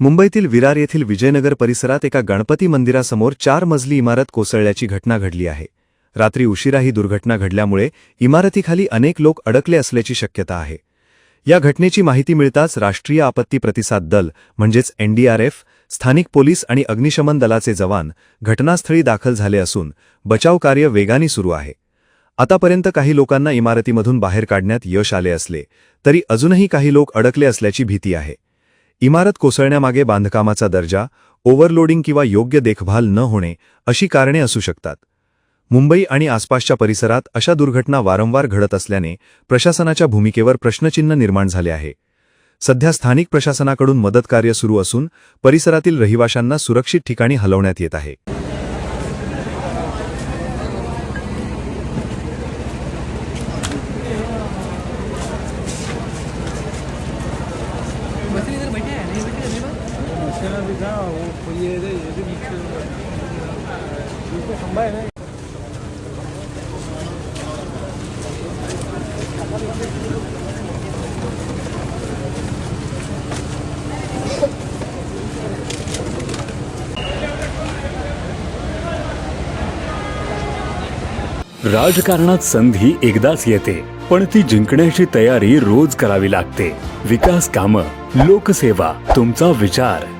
मुंबईतील विरार येथील विजयनगर परिसरात एका गणपती मंदिरासमोर चार मजली इमारत कोसळल्याची घटना घडली आहे. रात्री उशिरा ही दुर्घटना घडल्यामुळे इमारतीखाली अनेक लोक अडकले असल्याची शक्यता आहे. या घटनेची माहिती मिळताच राष्ट्रीय आपत्ती प्रतिसाद दल म्हणजेच एनडीआरएफ स्थानिक पोलीस आणि अग्निशमन दलाचे जवान घटनास्थळी दाखल झाले असून बचाव कार्य वेगाने सुरू आहे. आतापर्यंत काही लोकांना इमारतीमधून बाहेर काढण्यात यश आले असले तरी अजूनही काही लोक अडकले असल्याची भीती आहे. इमारत कोसळण्यामागे बांधकामाचा दर्जा ओव्हरलोडिंग किंवा योग्य देखभाल न होणे अशी कारणे असू शकतात. मुंबई आणि आसपासच्या परिसरात अशा दुर्घटना वारंवार घडत असल्याने प्रशासनाच्या भूमिकेवर प्रश्नचिन्ह निर्माण झाले आहे. सध्या स्थानिक प्रशासनाकडून मदतकार्य सुरू असून परिसरातील रहिवाशांना सुरक्षित ठिकाणी हलवण्यात येत आहे बच्चे इधर बैठे हैं नहीं बैठे नहीं बस भी था वो ये भी नीचे है ना राजकारणात संधी एकदाच येते पण ती जिंकण्याची तयारी रोज करावी लागते. विकास कामं लोकसेवा तुमचा विचार.